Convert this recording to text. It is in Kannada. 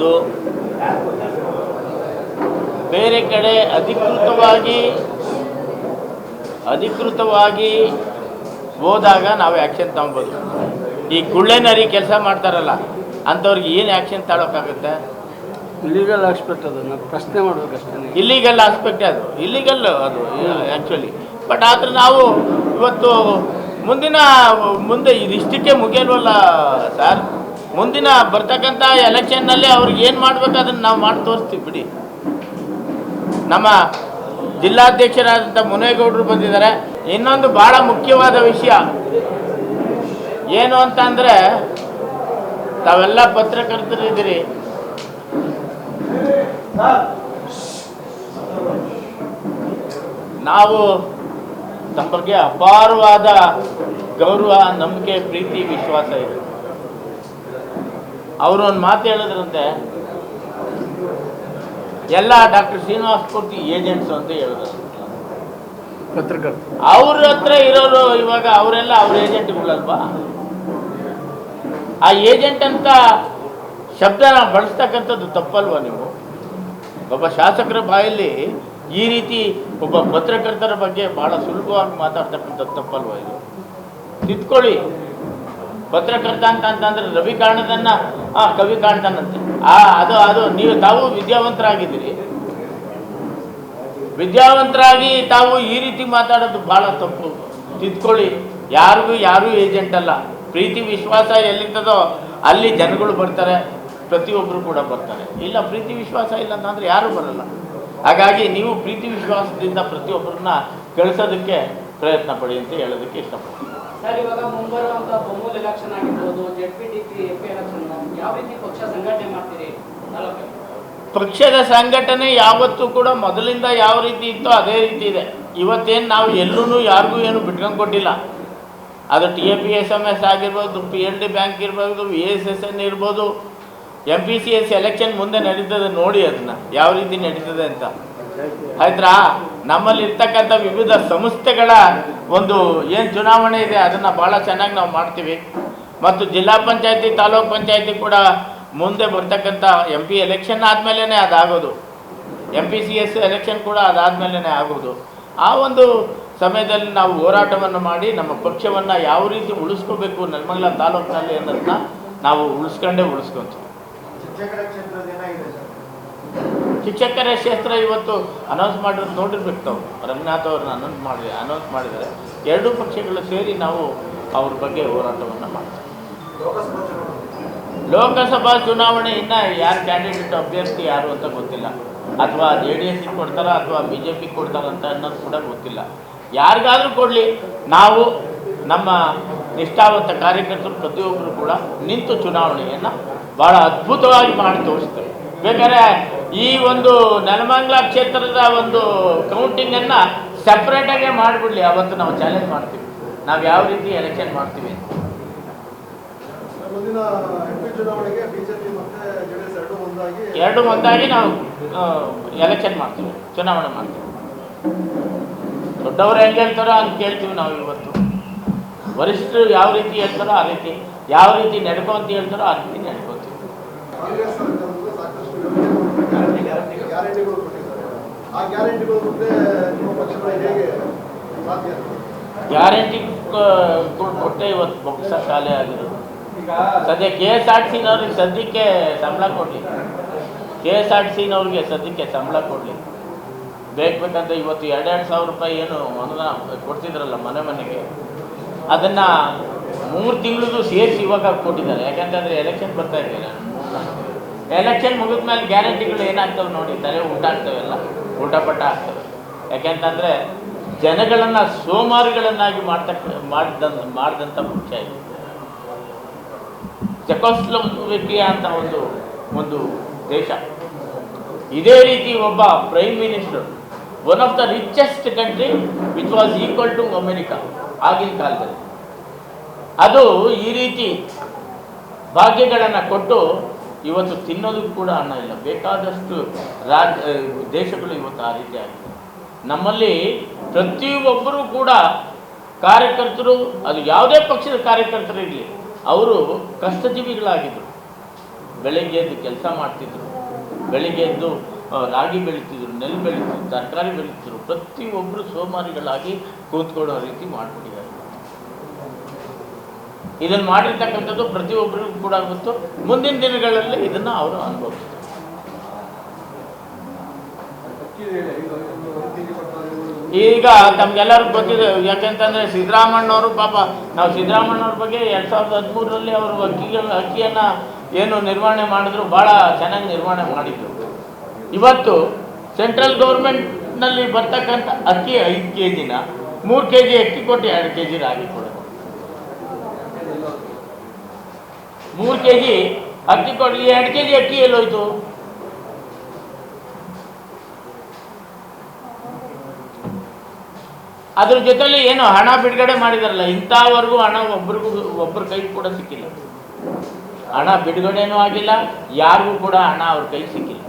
ಇದ್ದು ಬೇರೆ ಕಡೆ ಅಧಿಕೃತವಾಗಿ ಅಧಿಕೃತವಾಗಿ ಹೋದಾಗ ನಾವು ಆ್ಯಕ್ಷನ್ ತಗೊಬೋದು. ಈ ಗುಳ್ಳೆನರಿ ಕೆಲಸ ಮಾಡ್ತಾರಲ್ಲ ಅಂಥವ್ರಿಗೆ ಏನು ಆ್ಯಕ್ಷನ್ ತಗೊಳಕ್ಕಾಗುತ್ತೆ ಇಲ್ಲಿಗಲ್ ಆಸ್ಪೆಕ್ಟ್ ಅದನ್ನು ಪ್ರಶ್ನೆ ಮಾಡಬೇಕಷ್ಟೇ ಇಲ್ಲಿಗಲ್ ಆಸ್ಪೆಕ್ಟ್ ಅದು ಇಲ್ಲಿಗಲ್ ಅದು ಆ್ಯಕ್ಚುಲಿ ಬಟ್ ಆದರೆ ನಾವು ಇವತ್ತು ಮುಂದಿನ ಮುಂದೆ ಇದಿಷ್ಟಕ್ಕೆ ಮುಗಿಯಲ್ವಲ್ಲ ಸರ್ ಮುಂದಿನ ಬರ್ತಕ್ಕಂಥ ಎಲೆಕ್ಷನ್ನಲ್ಲಿ ಅವ್ರಿಗೆ ಏನು ಮಾಡ್ಬೇಕು ಅದನ್ನು ನಾವು ಮಾಡಿ ತೋರಿಸ್ತೀವಿ, ಬಿಡಿ. ನಮ್ಮ ಜಿಲ್ಲಾಧ್ಯಕ್ಷರಾದಂಥ ಮುನೇಗೌಡರು ಬಂದಿದ್ದಾರೆ. ಇನ್ನೊಂದು ಭಾಳ ಮುಖ್ಯವಾದ ವಿಷಯ. ಏನು ಅಂತ ಅಂದರೆ ತಾವೆಲ್ಲ ಪತ್ರಕರ್ತರಿದ್ದೀರಿ ನಾವು ತಮ್ಮ ಬಗ್ಗೆ ಅಪಾರವಾದ ಗೌರವ, ನಂಬಿಕೆ, ಪ್ರೀತಿ, ವಿಶ್ವಾಸ ಇದೆ. ಅವರು ಒಂದು ಮಾತು ಹೇಳಿದ್ರಂತೆ ಎಲ್ಲ ಡಾಕ್ಟರ್ ಶ್ರೀನಿವಾಸ ಪೂರ್ತಿ ಏಜೆಂಟ್ಸ್ ಅಂತ ಹೇಳಿದ್ರು. ಪತ್ರಕರ್ತ. ಅವ್ರ ಹತ್ರ ಇರೋರು ಇವಾಗ ಅವರೆಲ್ಲ ಅವ್ರ ಏಜೆಂಟ್ಗಳಲ್ವಾ? ಆ ಏಜೆಂಟ್ ಅಂತ ಶಬ್ದನ ಬಳಸ್ತಕ್ಕಂಥದ್ದು ತಪ್ಪಲ್ವಾ ನೀವು? ಒಬ್ಬ ಶಾಸಕರ ಬಾಯಲ್ಲಿ ಈ ರೀತಿ ಒಬ್ಬ ಪತ್ರಕರ್ತರ ಬಗ್ಗೆ ಬಹಳ ಸುಲಭವಾಗಿ ಮಾತಾಡ್ತಕ್ಕಂಥದ್ದು ತಪ್ಪಲ್ವಾ ಇದು? ತಿದ್ಕೊಳ್ಳಿ. ಪತ್ರಕರ್ತ ಅಂತ ಅಂತಂದ್ರೆ ರವಿ ಕಾಣದನ್ನ ಆ ಕವಿ ಕಾಣ್ತಾನಂತೆ. ಆ, ಅದು ಅದು, ನೀವು ತಾವು ವಿದ್ಯಾವಂತರಾಗಿದ್ದೀರಿ. ವಿದ್ಯಾವಂತರಾಗಿ ತಾವು ಈ ರೀತಿ ಮಾತಾಡೋದು ಬಹಳ ತಪ್ಪು. ತಿದ್ಕೊಳ್ಳಿ. ಯಾರಿಗೂ ಯಾರೂ ಏಜೆಂಟ್ ಅಲ್ಲ. ಪ್ರೀತಿ, ವಿಶ್ವಾಸ ಎಲ್ಲಿರ್ತದೋ ಅಲ್ಲಿ ಜನಗಳು ಬರ್ತಾರೆ. ಪ್ರತಿಯೊಬ್ಬರು ಕೂಡ ಬರ್ತಾರೆ. ಇಲ್ಲ, ಪ್ರೀತಿ, ವಿಶ್ವಾಸ ಇಲ್ಲ ಅಂತಂದ್ರೆ ಯಾರೂ ಬರಲ್ಲ. ಹಾಗಾಗಿ ನೀವು ಪ್ರೀತಿ, ವಿಶ್ವಾಸದಿಂದ ಪ್ರತಿಯೊಬ್ಬರನ್ನ ಕಳಿಸೋದಕ್ಕೆ ಪ್ರಯತ್ನ ಪಡಿ ಅಂತ ಹೇಳೋದಕ್ಕೆ ಇಷ್ಟಪಡ್ತೀನಿ. ಸರ್, ಇವಾಗ ಬೊಮ್ಮೂಲ್ ಎಲೆಕ್ಷನ್ ಆಗಿರ್ಬೋದು ಯಾವ ರೀತಿ ಪಕ್ಷ ಸಂಘಟನೆ ಮಾಡ್ತೀರಿ? ಪಕ್ಷದ ಸಂಘಟನೆ ಯಾವತ್ತೂ ಕೂಡ ಮೊದಲಿಂದ ಯಾವ ರೀತಿ ಇತ್ತೋ ಅದೇ ರೀತಿ ಇದೆ. ಇವತ್ತೇನು ನಾವು ಎಲ್ಲೂ ಯಾರಿಗೂ ಏನು ಬಿಟ್ಕೊಂಡು ಕೊಟ್ಟಿಲ್ಲ. ಅದು T A P S M S ಆಗಿರ್ಬೋದು ಪಿ ಎಲ್ ಡಿ ಬ್ಯಾಂಕ್ ಇರ್ಬೋದು ವಿ ಎಸ್ ಎಸ್ ಎನ್ ಇರ್ಬೋದು M P C S election ಮುಂದೆ ನಡೀತದೆ ನೋಡಿ ಅದನ್ನ, ಯಾವ ರೀತಿ ನಡೀತದೆ ಅಂತ. ಆಯ್ತಾ ನಮ್ಮಲ್ಲಿ ಇರ್ತಕ್ಕಂಥ ವಿವಿಧ ಸಂಸ್ಥೆಗಳ ಒಂದು ಏನು ಚುನಾವಣೆ ಇದೆ, ಅದನ್ನ ಭಾಳ ಚೆನ್ನಾಗಿ ನಾವು ಮಾಡ್ತೀವಿ. ಮತ್ತು ಜಿಲ್ಲಾ ಪಂಚಾಯತಿ, ತಾಲೂಕ್ ಪಂಚಾಯತಿ ಕೂಡ ಮುಂದೆ ಬರ್ತಕ್ಕಂಥ ಎಂ ಪಿ ಎಲೆಕ್ಷನ್ ಆದಮೇಲೆ ಅದಾಗೋದು. M P C S election ಕೂಡ ಅದಾದಮೇಲೆ ಆಗೋದು. ಆ ಒಂದು ಸಮಯದಲ್ಲಿ ನಾವು ಹೋರಾಟವನ್ನು ಮಾಡಿ ನಮ್ಮ ಪಕ್ಷವನ್ನು ಯಾವ ರೀತಿ ಉಳಿಸ್ಕೋಬೇಕು ನೆಲಮಂಗಲ ತಾಲೂಕಿನಲ್ಲಿ ಅನ್ನೋದನ್ನ ನಾವು ಉಳಿಸ್ಕೊಂಡೇ ಉಳಿಸ್ಕೊಂತೀವಿ. ಶಿಕ್ಷಕರ ಕ್ಷೇತ್ರ ಇವತ್ತು ಅನೌನ್ಸ್ ಮಾಡಿರೋದು ನೋಡಿರ್ಬೇಕು ತಾವು. ರಂಗನಾಥ್ ಅವ್ರನ್ನ ಅನೌನ್ಸ್ ಮಾಡಿ ಅನೌನ್ಸ್ ಮಾಡಿದರೆ ಎರಡೂ ಪಕ್ಷಗಳು ಸೇರಿ ನಾವು ಅವ್ರ ಬಗ್ಗೆ ಹೋರಾಟವನ್ನು ಮಾಡ್ತೀವಿ. ಲೋಕಸಭಾ ಚುನಾವಣೆ ಇನ್ನ ಇನ್ನು ಯಾರು ಕ್ಯಾಂಡಿಡೇಟ್ ಅಭ್ಯರ್ಥಿ ಯಾರು ಅಂತ ಗೊತ್ತಿಲ್ಲ. ಅಥವಾ ಜೆ ಡಿ ಎಸ್ಗೆ ಕೊಡ್ತಾರ ಅಥವಾ ಬಿ ಜೆ ಪಿ ಕೊಡ್ತಾರಂತ ಅನ್ನೋದು ಕೂಡ ಗೊತ್ತಿಲ್ಲ. ಯಾರಿಗಾದರೂ ಕೊಡಲಿ. ನಾವು ನಮ್ಮ ನಿಷ್ಠಾವಂತ ಕಾರ್ಯಕರ್ತರು ಪ್ರತಿಯೊಬ್ಬರು ಕೂಡ ನಿಂತು ಚುನಾವಣೆಯನ್ನು ಭಾಳ ಅದ್ಭುತವಾಗಿ ಮಾಡಿ ತೋರಿಸ್ತೇವೆ. ಬೇಕಾದ್ರೆ ಈ ಒಂದು ನೆಲಮಂಗ್ಲ ಕ್ಷೇತ್ರದ ಒಂದು ಕೌಂಟಿಂಗನ್ನು ಸಪ್ರೇಟಾಗೆ ಮಾಡಿಬಿಡ್ಲಿ. ಅವತ್ತು ನಾವು ಚಾಲೆಂಜ್ ಮಾಡ್ತೀವಿ. ನಾವು ಯಾವ ರೀತಿ ಎಲೆಕ್ಷನ್ ಮಾಡ್ತೀವಿ ಎರಡು ಒಂದಾಗಿ ನಾವು ಎಲೆಕ್ಷನ್ ಮಾಡ್ತೀವಿ. ಚುನಾವಣೆ ಮಾಡ್ತೀವಿ. ದೊಡ್ಡವರು ಹೆಂಗೆ ಹೇಳ್ತಾರೋ ಹಂಗೆ ಕೇಳ್ತೀವಿ ನಾವು ಇವತ್ತು. ವರಿಷ್ಠರು ಯಾವ ರೀತಿ ಹೇಳ್ತಾರೋ ಆ ರೀತಿ. ಯಾವ ರೀತಿ ನಡ್ಕೊ ಅಂತ ಹೇಳ್ತಾರೋ ಆ ರೀತಿ ನಡ್ಕೊತೀವಿ. ಗ್ಯಾರಂಟಿಗಳು ಕೊಟ್ಟಿದ್ದಾರೆ. ಆ ಗ್ಯಾರಂಟಿಗಳು ಮುಂದೆ ನಿಮ್ಮ ಪಕ್ಷಗಳು ಹೇಗೆ ಸಾಧ್ಯ? ಗ್ಯಾರಂಟಿ ಕೊಟ್ಟೆ ಇವತ್ತು ಬೊಕ್ಸ ಶಾಲೆ ಆಗಿರೋದು. ಸದ್ಯ ಕೆ ಎಸ್ ಆರ್ ಟಿ ಸಿನವ್ರಿಗೆ ಸದ್ಯಕ್ಕೆ ಸಂಬಳ ಕೊಡಲಿ ಕೆ ಎಸ್ ಆರ್ ಟಿ ಸಿನವ್ರಿಗೆ ಸದ್ಯಕ್ಕೆ ಸಂಬಳ ಕೊಡಲಿ ಬೇಕು ಬೇಕಂತ ಇವತ್ತು ಎರಡೆರಡು ಸಾವಿರ ರೂಪಾಯಿ ಏನು ಅನುದಾನ ಕೊಡ್ತಿದ್ರಲ್ಲ ಮನೆ ಮನೆಗೆ. ಅದನ್ನು ಮೂರು ತಿಂಗಳದ್ದು ಸೇರಿಸಿ ಇವಾಗ ಕೊಟ್ಟಿದ್ದಾರೆ. ಯಾಕೆಂತಂದರೆ ಎಲೆಕ್ಷನ್ ಬರ್ತಾ ಇದೆಯಲ್ಲ ಎಲೆಕ್ಷನ್ ಮುಗಿದ ಮೇಲೆ ಗ್ಯಾರಂಟಿಗಳು ಏನಾಗ್ತವೆ ನೋಡಿ, ತಲೆ ಊಟ ಆಗ್ತವೆಲ್ಲ, ಊಟ ಪಟ್ಟ ಆಗ್ತವೆ. ಯಾಕೆಂತಂದರೆ, ಜನಗಳನ್ನು ಸೋಮಾರಿಗಳನ್ನಾಗಿ ಮಾಡ್ತಕ್ಕ, ಮಾಡಿದಂತ ಮಾಡಿದಂಥ ಮುಖ್ಯ ಇದು. ಚೆಕೋಸ್ಲೋವೇಕಿಯಾ ಅಂತ ಒಂದು ಒಂದು ದೇಶ. ಇದೇ ರೀತಿ ಒಬ್ಬ prime minister one of the richest country which was equal to America ಆಗಿನ ಕಾಲದಲ್ಲಿ. ಅದು ಈ ರೀತಿ ಭಾಗ್ಯಗಳನ್ನು ಕೊಟ್ಟು ಇವತ್ತು ತಿನ್ನೋದು ಕೂಡ ಅನ್ನ ಇಲ್ಲ. ಬೇಕಾದಷ್ಟು ರಾಜ ದೇಶಗಳು ಇವತ್ತು ಆ ರೀತಿ ಆಗಿದೆ. ನಮ್ಮಲ್ಲಿ ಪ್ರತಿಯೊಬ್ಬರೂ ಕೂಡ ಕಾರ್ಯಕರ್ತರು, ಅದು ಯಾವುದೇ ಪಕ್ಷದ ಕಾರ್ಯಕರ್ತರು ಇರಲಿ, ಅವರು ಕಷ್ಟಜೀವಿಗಳಾಗಿದ್ದರು ಬೆಳಗ್ಗೆ ಎದ್ದು ಕೆಲಸ ಮಾಡ್ತಿದ್ರು, ಬೆಳಿಗ್ಗೆ ಎದ್ದು ರಾಗಿ ಬೆಳೀತಿದ್ರು, ನೆಲ್ಲು ಬೆಳೀತಿದ್ರು, ತರಕಾರಿ ಬೆಳೀತಿದ್ರು ಪ್ರತಿಯೊಬ್ಬರು ಸೋಮಾರಿಗಳಾಗಿ ಕೂತ್ಕೊಳ್ಳೋ ರೀತಿ ಮಾಡಿಬಿಟ್ಟಿದ್ದಾರೆ. ಇದನ್ನು ಮಾಡಿರ್ತಕ್ಕಂಥದ್ದು ಪ್ರತಿಯೊಬ್ಬರಿಗೂ ಕೂಡ ಗೊತ್ತು. ಮುಂದಿನ ದಿನಗಳಲ್ಲಿ ಇದನ್ನು ಅವರು ಅನುಭವಿಸ್ತಾರೆ. ಈಗ ಕೆಜಿ ತಮ್ಗೆಲ್ಲರಿಗೂ ಗೊತ್ತಿದೆ, ಯಾಕೆಂತಂದ್ರೆ ಸಿದ್ದರಾಮಣ್ಣವರು ಪಾಪ, ನಾವು ಸಿದ್ದರಾಮಣ್ಣವ್ರ ಬಗ್ಗೆ ಎರಡ್ ಸಾವಿರದ ಹದಿಮೂರರಲ್ಲಿ ಅವರು ಅಕ್ಕಿಗೆ, ಅಕ್ಕಿಯನ್ನ ಏನು ನಿರ್ವಹಣೆ ಮಾಡಿದ್ರು ಬಹಳ ಚೆನ್ನಾಗಿ ನಿರ್ವಹಣೆ ಮಾಡಿದ್ರು. ಇವತ್ತು ಸೆಂಟ್ರಲ್ ಗೌರ್ಮೆಂಟ್ನಲ್ಲಿ ಬರ್ತಕ್ಕಂಥ ಅಕ್ಕಿ ಐದು ಕೆ ಜಿನ ಮೂರು ಕೆ ಜಿ ಅಕ್ಕಿ ಕೊಟ್ಟು ಎರಡು ಕೆ ಜಿ ರಾಗಿ ಕೊಡೋದು ಮೂರು ಕೆ ಜಿ ಅಕ್ಕಿ ಕೊಡಲಿ, ಎರಡು ಕೆ ಜಿ ಅಕ್ಕಿ ಎಲ್ಲೋಯ್ತು. ಅದ್ರ ಜೊತೆಲಿ ಏನು ಹಣ ಬಿಡುಗಡೆ ಮಾಡಿದಾರಲ್ಲ, ಇಂಥವರೆಗೂ ಹಣ ಒಬ್ರಿಗೂ ಒಬ್ಬರ ಕೈ ಕೂಡ ಸಿಕ್ಕಿಲ್ಲ. ಹಣ ಬಿಡುಗಡೆನೂ ಆಗಿಲ್ಲ, ಯಾರಿಗೂ ಕೂಡ ಹಣ ಅವ್ರ ಕೈ ಸಿಕ್ಕಿಲ್ಲ.